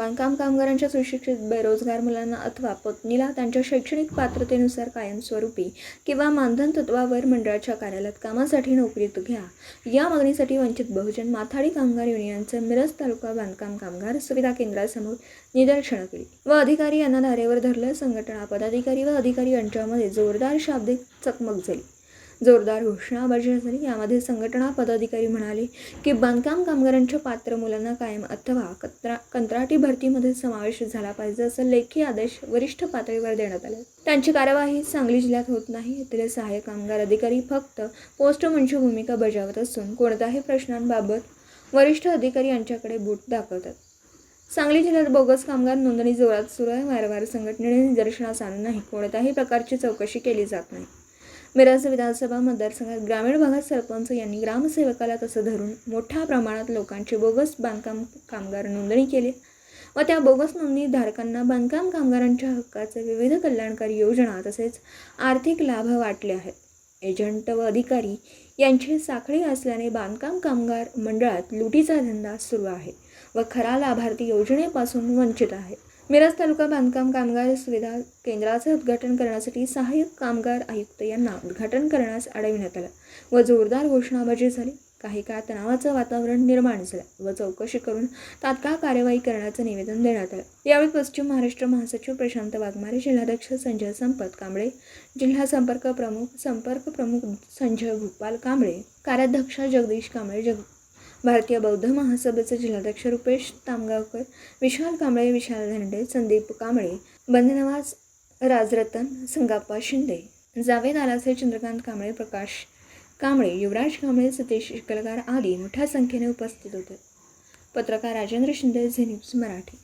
बांधकाम कामगारांच्या सुशिक्षित बेरोजगार मुलांना अथवा पत्नीला त्यांच्या शैक्षणिक पात्रतेनुसार कायमस्वरूपी किंवा मानधन तत्वावर मंडळाच्या कार्यालयात कामासाठी नोकरीत घ्या. या मागणीसाठी वंचित बहुजन माथाडी कामगार युनियनचं मिरज तालुका बांधकाम कामगार सुविधा केंद्रासमोर निदर्शनं केली. व अधिकारी यांना धारेवर धरलं संघटना पदाधिकारी व अधिकारी यांच्यामध्ये जोरदार शाब्दिक चकमक झाली. जोरदार घोषणाबाजी झाली यामध्ये संघटना पदाधिकारी म्हणाले की बांधकाम कामगारांच्या पात्र मुलांना कायम अथवा कत्रा कंत्राटी भरतीमध्ये समावेश झाला पाहिजे असं लेखी आदेश वरिष्ठ पातळीवर देण्यात आले. त्यांची कार्यवाही सांगली जिल्ह्यात होत नाही. येथील सहाय्यक कामगार अधिकारी फक्त पोस्टमनची भूमिका बजावत असून कोणत्याही प्रश्नांबाबत वरिष्ठ अधिकारी यांच्याकडे बूट दाखवतात. सांगली जिल्ह्यात बोगस कामगार नोंदणी जोरात सुरू आहे. वारंवार संघटनेने निदर्शनास आणून नाही. कोणत्याही प्रकारची चौकशी केली जात नाही. मिरज विधानसभा मतदारसंघात ग्रामीण भागात सरपंच यांनी ग्रामसेवकाला तसं धरून मोठ्या प्रमाणात लोकांची बोगस बांधकाम कामगार नोंदणी केली. व त्या बोगस नोंदणी धारकांना बांधकाम कामगारांच्या हक्काचे विविध कल्याणकारी योजना तसेच आर्थिक लाभ वाटले आहेत. एजंट व अधिकारी यांची साखळी असल्याने बांधकाम कामगार मंडळात लुटीचा धंदा सुरू आहे व खरा लाभार्थी योजनेपासून वंचित आहे. मिरज तालुका बांधकाम कामगार सुविधा केंद्राचे उद्घाटन करण्यासाठी सहाय्यक कामगार आयुक्त यांना उद्घाटन करण्यास अडविण्यात आलं व जोरदार घोषणाबाजी झाली. काही काळ तणावाचं वातावरण निर्माण झालं व चौकशी करून तात्काळ कार्यवाही करण्याचं निवेदन देण्यात आलं. यावेळी पश्चिम महाराष्ट्र महासचिव प्रशांत वाघमारे जिल्हाध्यक्ष संजय संपत कांबळे जिल्हा संपर्क प्रमुख संपर्क प्रमुख संजय भूपाल कांबळे कार्याध्यक्ष जगदीश कांबळे जग भारतीय बौद्ध महासभेचे जिल्हाध्यक्ष रुपेश तामगावकर विशाल कांबळे विशाल धनडे संदीप कांबळे बंदनवाज राजरतन संगाप्पा शिंदे जावेद आलासे चंद्रकांत कांबळे प्रकाश कांबळे युवराज कांबळे सतीश शिकलगार आदी मोठ्या संख्येने उपस्थित होते. पत्रकार राजेंद्र शिंदे झी न्यूज मराठी.